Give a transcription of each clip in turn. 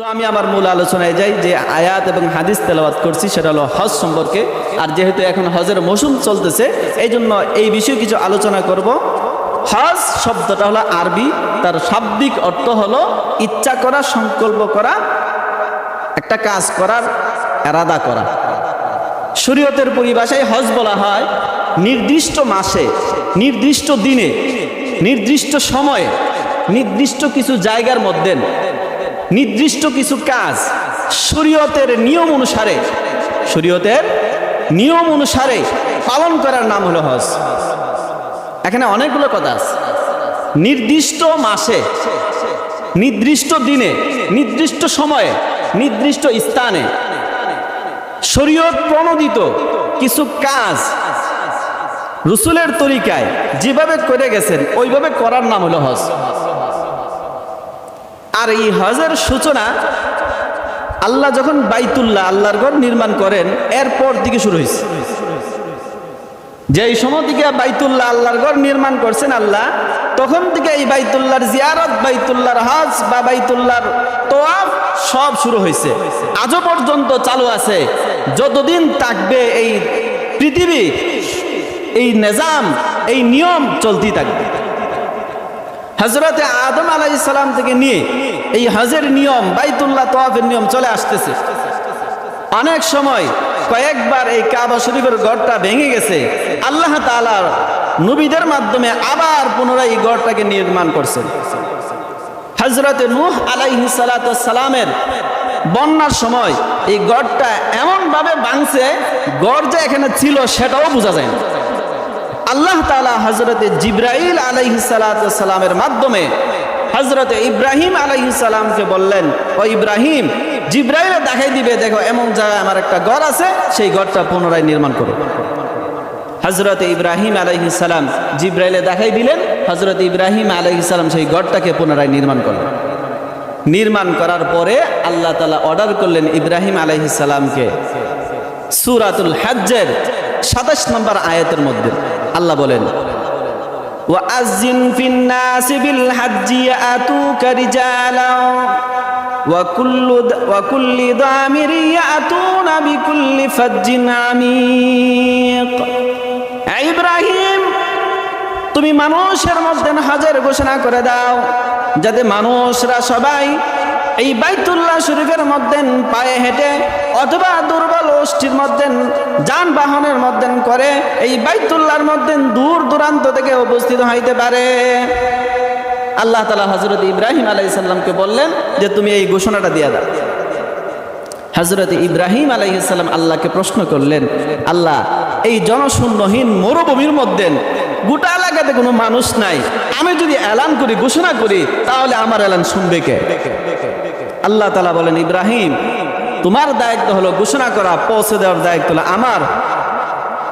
তো আমি আমার মূল আলোচনায় যাই যে আয়াত এবং হাদিস তেলাওয়াত করছি, সেটা হলো হজ সম্পর্কে। আর যেহেতু এখন হজের মৌসুম চলতেছে এই জন্য এই বিষয়ে কিছু আলোচনা করব। হজ শব্দটা হলো আরবি, তার শাব্দিক অর্থ হলো ইচ্ছা করা, সংকল্প করা, একটা কাজ করার, এরাদা করা। শরীয়তের পরিভাষায় হজ বলা হয় নির্দিষ্ট মাসে, নির্দিষ্ট দিনে, নির্দিষ্ট সময়ে, নির্দিষ্ট কিছু জায়গার মধ্যে নির্দিষ্ট কিছু কাজ শরীয়তের নিয়ম অনুসারে, শরীয়তের নিয়ম অনুসারে পালন করার নাম হলো হজ। এখানে অনেকগুলো কথা আছে। নির্দিষ্ট মাসে, নির্দিষ্ট দিনে, নির্দিষ্ট সময়ে, নির্দিষ্ট স্থানে শরীয়ত প্রণোদিত কিছু কাজ রসুলের তরিকায় যেভাবে করে গেছেন, ওইভাবে করার নাম হলো হজ। এই হজের সূচনা আল্লাহ যখন বাইতুল্লাহ আল্লাহর ঘর নির্মাণ করেন, এরপর দিকে শুরু হয়েছে। যে এই সময় থেকে বাইতুল্লাহ আল্লাহর ঘর নির্মাণ করছেন আল্লাহ, তখন থেকে এই বাইতুল্লাহর জিয়ারত, বাইতুল্লাহর হজ বা বাইতুল্লাহর তোয়াফ সব শুরু হয়েছে। আজও পর্যন্ত চালু আছে। যতদিন থাকবে এই পৃথিবী, এই নিজাম, এই নিয়ম চলতেই থাকবে। হজরতে আদম আলাই সালাম থেকে নিয়ে এই হজের নিয়ম, বাইতুল্লাহ তোয়াফের নিয়ম চলে আসতেছে। অনেক সময় কয়েকবার এই কাবা শরীফের গড়টা ভেঙে গেছে। আল্লাহ তালার নবীদের মাধ্যমে আবার পুনরায় এই গড়টাকে নির্মাণ করছেন। হজরতে নূহ আলাইহি সালামের বন্যার সময় এই গড়টা এমনভাবে ভাঙছে, গড় যে এখানে ছিল সেটাও বোঝা যায় না। আল্লাহ তালা হজরতে জিব্রাইল আলাইহি সালামের মাধ্যমে হজরতে ইব্রাহিম আলাইহি সালামকে বললেন, ও ইব্রাহিম, জিব্রাইল দেখাই দিবে, দেখো এমন জায়গায় আমার একটা ঘর আছে, সেই ঘরটা পুনরায় নির্মাণ করো। হজরত ইব্রাহিম আলাইহি সালাম জিব্রাইলে দেখাই দিলেন হজরত ইব্রাহিম আলাইহি সালাম সেই ঘরটাকে পুনরায় নির্মাণ করলেন। নির্মাণ করার পরে আল্লাহ তালা অর্ডার করলেন ইব্রাহিম আলাইহি সালামকে। সুরাতুল হাজ্জের সাতাশ নম্বর আয়াতের মধ্যে। আল্লাহ বলেন وأذن في الناس بالحج يأتوك رجالا وكل وكل ضامر يأتون بكل فج عميق ইব্রাহিম তুমি মানুষের মধ্যে হাজার ঘোষণা করে দাও যাতে মানুষরা সবাই এই বাইতুল্লাহ শরীফের মধ্যে পায়ে হেঁটে অথবা দুর্বল ওষ্ঠীর মধ্যে যানবাহনের মধ্যে করে এই বাইতুল্লাহর মধ্যে দূর দূরান্ত থেকে উপস্থিত হইতে পারে। আল্লাহ তালা হজরত ইব্রাহিম আলাইসাল্লামকে বললেন যে, তুমি এই ঘোষণাটা দিয়ে দাও। হজরত ইব্রাহিম আলাইসাল্লাম আল্লাহকে প্রশ্ন করলেন, আল্লাহ, এই জনশূন্যহীন মরুভূমির মধ্যে গোটা এলাকাতে কোনো মানুষ নাই। আমি যদি এলান করি, ঘোষণা করি, তাহলে আমার এলান শুনবে কে? আল্লাহ তালা বলেন, ইব্রাহিম, তোমার দায়িত্ব হলো ঘোষণা করা, পৌঁছে দেওয়ার দায়িত্ব হলো আমার।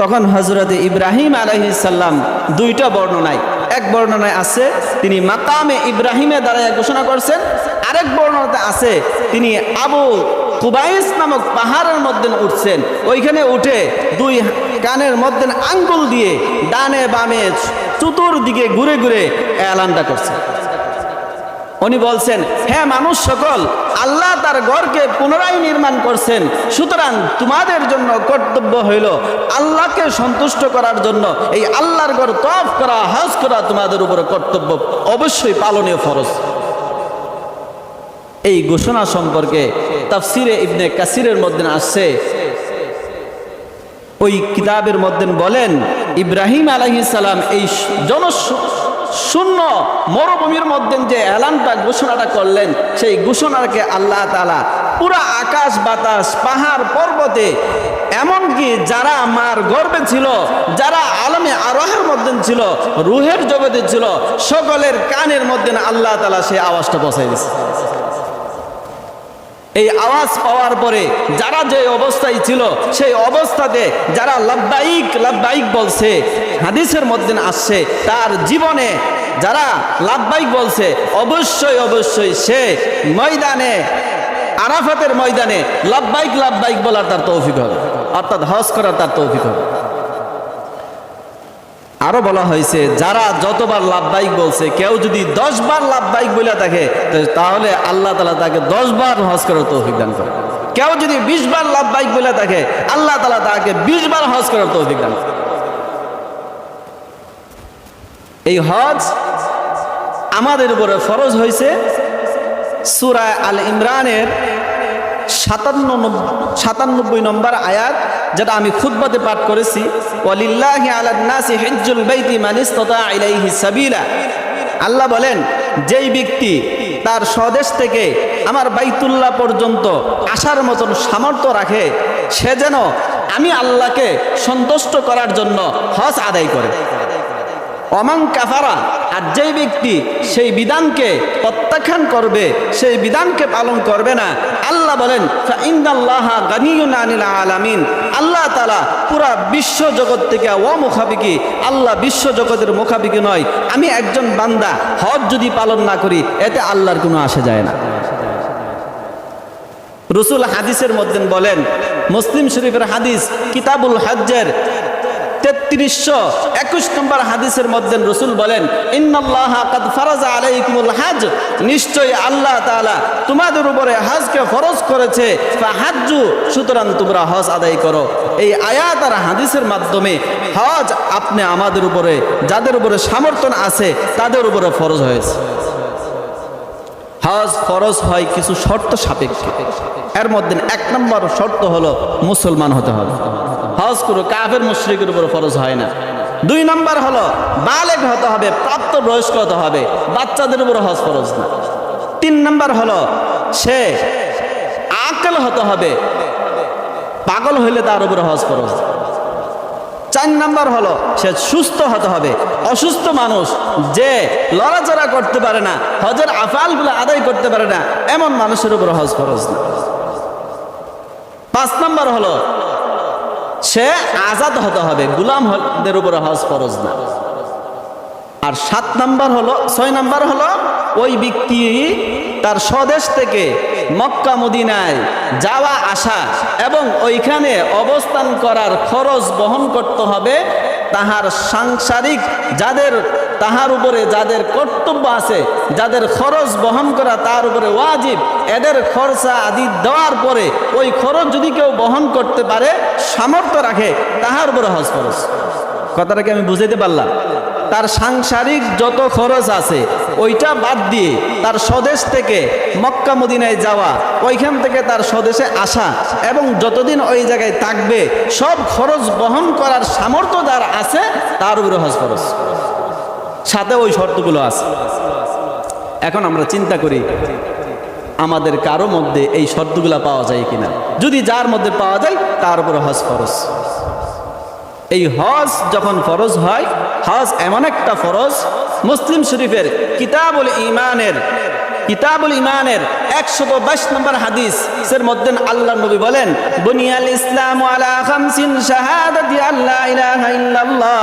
তখন হজরত ইব্রাহিম আলহিসাল্লাম দুইটা বর্ণনায়, এক বর্ণনায় আছে, তিনি মাকামে ইব্রাহিমে দাঁড়ায় ঘোষণা করছেন, আরেক বর্ণনাতে আছে, তিনি আবু কুবাইস নামক পাহাড়ের মধ্যে উঠছেন, ওইখানে উঠে দুই কানের মধ্যে আঙ্গুল দিয়ে ডানে বামে চতুর্দিকে ঘুরে ঘুরে এলানটা করছেন। উনি বলছেন হ্যাঁ মানুষ সকল, আল্লাহ তার ঘরকে পুনরায় নির্মাণ করছেন। সুতরাং তোমাদের জন্য কর্তব্য হইল আল্লাহকে সন্তুষ্ট করার জন্য এই আল্লাহর ঘর তফ করা হজ করা তোমাদের উপরে কর্তব্য অবশ্যই পালনীয় ফরজ। এই ঘোষণা সম্পর্কে তাফসিরে ইবনে কাসিরের মধ্যে আসছে। ওই কিতাবের মধ্যে বলেন, ইব্রাহিম আলহিস সালাম এই জন শূন্য মরুভূমির মধ্যে যে এলানটা ঘোষণাটা করলেন, সেই ঘোষণাকে আল্লাহ তালা পুরা আকাশ, বাতাস, পাহাড়, পর্বতে এমনকি যারা মার গর্বে ছিল, যারা আলমে আরোহের মধ্যে ছিল, রুহের জগতে ছিল, সকলের কানের মধ্যে আল্লাহ তালা সেই আওয়াজটা বসাই দিচ্ছে এই আওয়াজ পাওয়ার পরে যারা যে অবস্থায় ছিল, সেই অবস্থাতে যারা লাভদায়িক লাভদায়িক বলছে, হাদিসের মধ্যে আসছে, তার জীবনে যারা লাভবাইক বলছে, অবশ্যই অবশ্যই সে ময়দানে, আরাফাতের ময়দানে লাভবাইক লাভবাইক বলার তার তৌফিক হবে। অর্থাৎ হজ করার তার তৌফিক হবে। আরও বলা হয়েছে, যারা যতবার লাভবাহিক বলছে, কেউ যদি দশ বার লাভবাহিক বলে থাকে তাহলে আল্লাহ তালা তাকে দশ বার হজ করার তৌফিক দান করে। কেউ যদি বিশ বার লাভবাহিক বলে থাকে, আল্লাহ তালা তাকে বিশ বার হজ করার তৌফিক দান করে। এই হজ আমাদের উপরে ফরজ হয়েছে। সুরায় আল ইমরানের সাতান্ন সাতানব্বই নম্বর আয়াত, যেটা আমি খুতবাতে পাঠ করেছি। বাইতি আল্লাহ বলেন, যেই ব্যক্তি তার স্বদেশ থেকে আমার বাইতুল্লাহ পর্যন্ত আসার মতন সামর্থ্য রাখে, সে যেন আমি আল্লাহকে সন্তুষ্ট করার জন্য হজ আদায় করে। অমাং কাফারা, আর যেই ব্যক্তি সেই বিধানকে প্রত্যাখ্যান করবে, সেই বিধানকে পালন করবে না। আল্লাহ বলেন আলামিন। আল্লাহ তালা পুরা বিশ্ব জগৎ থেকে ও মুখাপিকি আল্লাহ বিশ্ব জগতের মুখাপিকি নয়। আমি একজন বান্দা, হজ যদি পালন না করি, এতে আল্লাহর কোনো আসে যায় না। রসুল হাদিসের মধ্যে বলেন, মুসলিম শরীফের হাদিস কিতাবুল হজ্জের তেত্রিশশো একুশ নম্বর হাদিসের মধ্যে রসুল বলেন হাজ। নিশ্চয়ই আল্লাহ তাআলা তোমাদের উপরে হজকে ফরজ করেছে। হাজ্জু সুতরাং তোমরা হজ আদায় করো। এই আয়াত আর হাদিসের মাধ্যমে হজ আপনি আমাদের উপরে, যাদের উপরে সামর্থ্য আছে, তাদের উপরে ফরজ হয়েছে। হজ ফরজ হয় কিছু শর্ত সাপেক্ষে। এর মধ্যে এক নম্বর শর্ত হলো, মুসলমান হতে হবে। হজ করো, কাফের মুশ্রিকের উপর ফরজ হয় না। দুই নম্বর হলো বালেগ হতে হবে প্রাপ্ত বয়স্ক হতে হবে, বাচ্চাদের উপর হজ ফরজ না। তিন নম্বর হলো, সে আকল হতে হবে, পাগল হইলে তার উপরে হজ ফরজ চার নাম্বার হলো, সে সুস্থ হতে হবে, অসুস্থ মানুষ যে লড়াচড়া করতে পারে না, হজের আফালগুলো আদায় করতে পারে না, এমন মানুষের উপর হজ ফরজ না। পাঁচ নাম্বার হলো সে আজাদ হতে হবে। গুলামদের উপরে হজ ফরজ না। আর সাত নাম্বার হলো, ছয় নাম্বার হলো, ওই ব্যক্তি তার স্বদেশ থেকে মক্কা, মদিনায় যাওয়া, আসা এবং ওইখানে অবস্থান করার খরচ বহন করতে হবে। তাহার সাংসারিক যাদের তাহার উপরে যাদের কর্তব্য আছে, যাদের খরচ বহন করা তার উপরে ওয়াজিব, এদের খরচা আদি দেওয়ার পরে ওই খরচ যদি কেউ বহন করতে পারে, সামর্থ্য রাখে, তাহার উপরে হজ খরচ কথাটাকে আমি বুঝাইতে পারলাম? তার সাংসারিক যত খরচ আছে, ওইটা বাদ দিয়ে তার স্বদেশ থেকে মক্কা মদিনায় যাওয়া, ওইখান থেকে তার স্বদেশে আসা এবং যতদিন ওই জায়গায় থাকবে, সব খরচ বহন করার সামর্থ্য যার আছে, তার উপরে হজ খরচ সাথে ওই শর্তগুলো আছে। এখন আমরা চিন্তা করি, আমাদের কারও মধ্যে এই শর্তগুলো পাওয়া যায় কিনা? যদি যার মধ্যে পাওয়া যায়, তার উপরে হজ ফরজ। এই হজ যখন ফরজ হয়, হজ এমন একটা ফরজ, মুসলিম শরীফের কিতাবুল ইমানের কিতাবুল ইমানের একশত বাইশ নম্বর হাদিস এর মধ্যে নবী বলেন, বুনিয়াল ইসলাম আলা খামসিন শাহাদাতি ইলাহা ইল্লাল্লাহ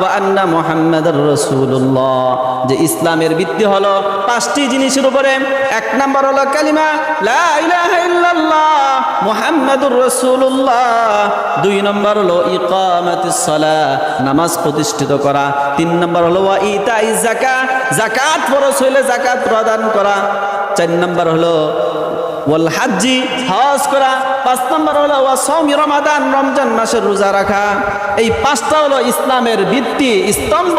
ওয়া আন্না মুহাম্মাদার রাসূলুল্লাহ। যে ইসলামের ভিত্তি হলো পাঁচটি জিনিসের উপরে, এক নম্বর হলো কালিমা, লা ইলাহা ইল্লাল্লাহ মুহাম্মাদুর রাসূলুল্লাহ। দুই নম্বর হলো ইকামাতিস সালাহ, নামাজ প্রতিষ্ঠিত করা। তিন নম্বর হলো ওয়া ইতাই যাকাত যাকাত ফরজ হইলে যাকাত প্রদান করা। চার নম্বর হলো, ওয়াল হাজ্জি, হজ করা। পাঁচ নম্বর হলো, ওয়া সৌমি রমাদান, রমজান মাসের রোজা রাখা। এই পাঁচটা হলো ইসলামের ভিত্তি, স্তম্ভ।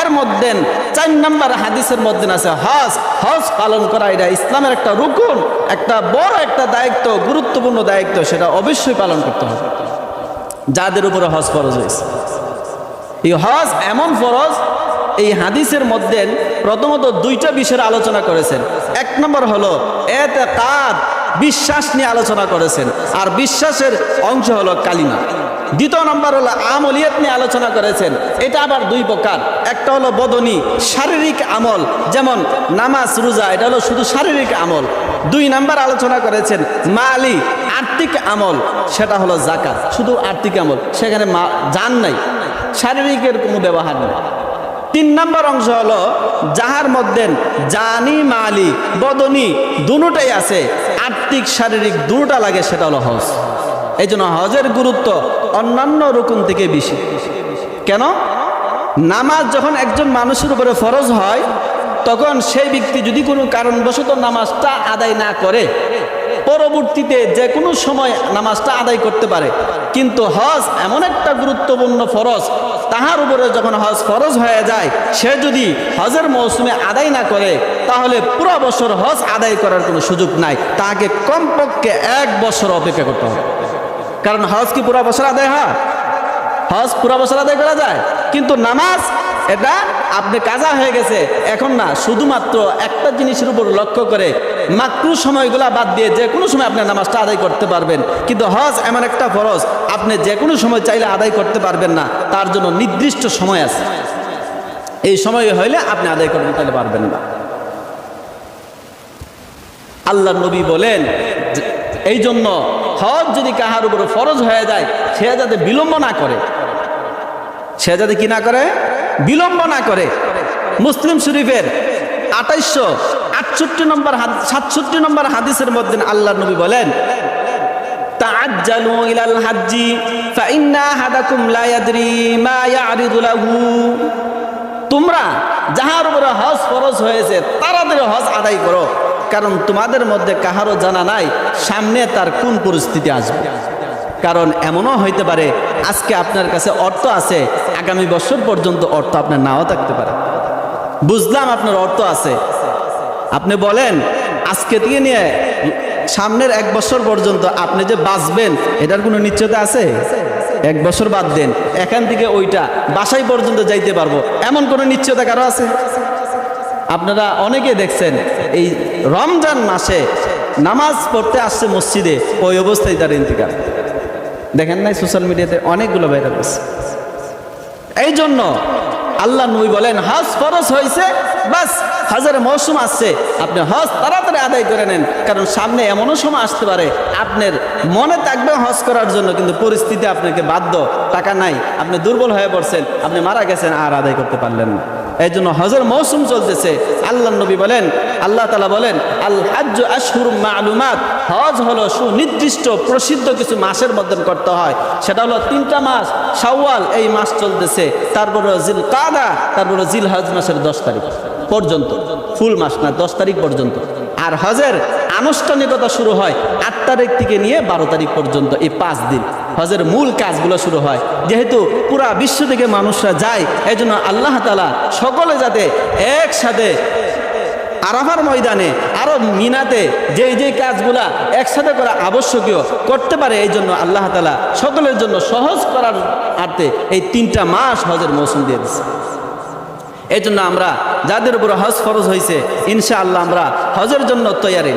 এর মধ্যে চার নম্বর হাদিসের মধ্যে আছে, হজ। হজ পালন করা, এটা ইসলামের একটা রুকুন, একটা বড় একটা দায়িত্ব, গুরুত্বপূর্ণ দায়িত্ব, সেটা অবশ্যই পালন করতে হবে। যাদের উপরে হজ ফরজ হয়েছে। এই হজ এমন ফরজ এই হাদিসের মধ্যে প্রথমত দুইটা বিষয়ের আলোচনা করেছেন। এক নম্বর হলো এতে কাদ বিশ্বাস নিয়ে আলোচনা করেছেন। আর বিশ্বাসের অংশ হলো কালিমা। দ্বিতীয় নম্বর হলো আমলিয়ত নিয়ে আলোচনা করেছেন। এটা আবার দুই প্রকার। একটা হলো বদনী, শারীরিক আমল, যেমন নামাজ, রোজা, এটা হলো শুধু শারীরিক আমল। দুই নাম্বার আলোচনা করেছেন মালি, আর্থিক আমল, সেটা হলো জাকাত। শুধু আর্থিক আমল, সেখানে মা জান নাই। শারীরিকের কোনো ব্যবহার নেই। তিন নম্বর অংশ হলো, যাহার মধ্যে জানি, মালি, বদনি দুটাই আছে, আর্থিক, শারীরিক দুটা লাগে, সেটা হলো হজ। এই জন্য হজের গুরুত্ব অন্যান্য রকম থেকে বেশি। কেন? নামাজ যখন একজন মানুষের উপরে ফরজ হয়, তখন সেই ব্যক্তি যদি কোনো কারণবশত নামাজটা আদায় না করে পরবর্তীতে যে কোনো সময় নামাজটা আদায় করতে পারে। কিন্তু হজ এমন একটা গুরুত্বপূর্ণ ফরজ, তাহার উপরে যখন হজ ফরজ হয়ে যায়, সে যদি হজের মৌসুমে আদায় না করে, তাহলে পুরো বছর হজ আদায় করার কোনো সুযোগ নাই। তাকে কমপক্ষে এক বছর অপেক্ষা করতে হবে। কারণ হজ কি পুরো বছর আদায় হয়? হজ পুরো বছর আদায় করা যায়। কিন্তু নামাজ, এটা আপনি কাজা হয়ে গেছে। এখন না, শুধুমাত্র একটা জিনিসের উপর লক্ষ্য করে মাকরু সময়গুলা বাদ দিয়ে যে কোনো সময় আপনি নামাজটা আদায় করতে পারবেন। কিন্তু হজ এমন একটা ফরজ, আপনি যে কোনো সময় চাইলে আদায় করতে পারবেন না, তার জন্য নির্দিষ্ট সময় আছে। এই সময় হইলে আপনি আদায় করতে তাহলে পারবেন না। আল্লাহ নবী বলেন এই জন্য হজ যদি কাহার উপর ফরজ হয়ে যায়, সে যাতে বিলম্ব না করে। সে যাতে কি না করে? বিলম্ব না করে। মুসলিম শরীফের আঠাইশশো আটষট্টি নম্বর সাতষট্টি নম্বর হাদিসের মধ্যে আল্লাহ নবী বলেন আহাদাকুম লা ইয়াদরি মা ইয়ারিদু লাহু। তোমরা যাহার উপরে হজ ফরজ হয়েছে তাড়াতাড়ি হজ আদায় করো, কারণ তোমাদের মধ্যে কাহারও জানা নাই সামনে তার কোন পরিস্থিতি আসবে। কারণ এমনও হইতে পারে, আজকে আপনার কাছে অর্থ আছে, আগামী বছর পর্যন্ত অর্থ আপনার নাও থাকতে পারে। বুঝলাম আপনার অর্থ আছে আপনি বলেন, আজকে থেকে নিয়ে সামনের এক বছর পর্যন্ত আপনি যে বাঁচবেন, এটার কোনো নিশ্চয়তা আছে? এক বছর বাদ দেন, এখান থেকে ওইটা বাসায় পর্যন্ত যাইতে পারব, এমন কোনো নিশ্চয়তা কারও আছে? আপনারা অনেকে দেখছেন, এই রমজান মাসে নামাজ পড়তে আসছে মসজিদে, ওই অবস্থায় তার ইন্তিকাল। দেখেন নাই সোশ্যাল মিডিয়াতে অনেকগুলো ভাইরাল আছে এই জন্য আল্লাহ নবী বলেন, হজ ফরজ হয়েছে, বাস, হজের মৌসুম আসছে। আপনি হজ তাড়াতাড়ি আদায় করে নেন, কারণ সামনে এমনও সময় আসতে পারে, আপনার মনে থাকবে হজ করার জন্য, কিন্তু পরিস্থিতি আপনাকে বাধ্য, টাকা নাই, আপনি দুর্বল হয়ে পড়ছেন, আপনি মারা গেছেন, আর আদায় করতে পারলেন না। এই জন্য হজের মৌসুম চলতেছে। আল্লাহ নবী বলেন, আল্লাহ তালা বলেন আল হাজ আশহুর মালুমাত। হজ হলো সুনির্দিষ্ট প্রসিদ্ধ কিছু মাসের মধ্যে করতে হয়। সেটা হলো তিনটা মাস সাওয়াল এই মাস চলতেছে। তারপরে জিল কাদা তারপরে জিল হজ মাসের দশ তারিখ পর্যন্ত। ফুল মাস না, দশ তারিখ পর্যন্ত। আর হজের আনুষ্ঠানিকতা শুরু হয় আট তারিখ থেকে নিয়ে বারো তারিখ পর্যন্ত, এই পাঁচ দিন। হজের মূল কাজগুলো শুরু হয়। যেহেতু পুরা বিশ্ব থেকে মানুষরা যায় এই জন্য আল্লাহ তালা সকলে যাতে একসাথে আরাফার ময়দানে, আরও মিনাতে যেই যেই কাজগুলা একসাথে করা আবশ্যকীয় করতে পারে এই জন্য আল্লাহ তালা সকলের জন্য সহজ করার আর্থে এই তিনটা মাস হজের মৌসুম দিয়ে দিচ্ছে এই জন্য আমরা যাদের উপর হজ ফরজ হয়েছে ইনশাআল্লাহ আমরা হজের জন্য তৈয়ারি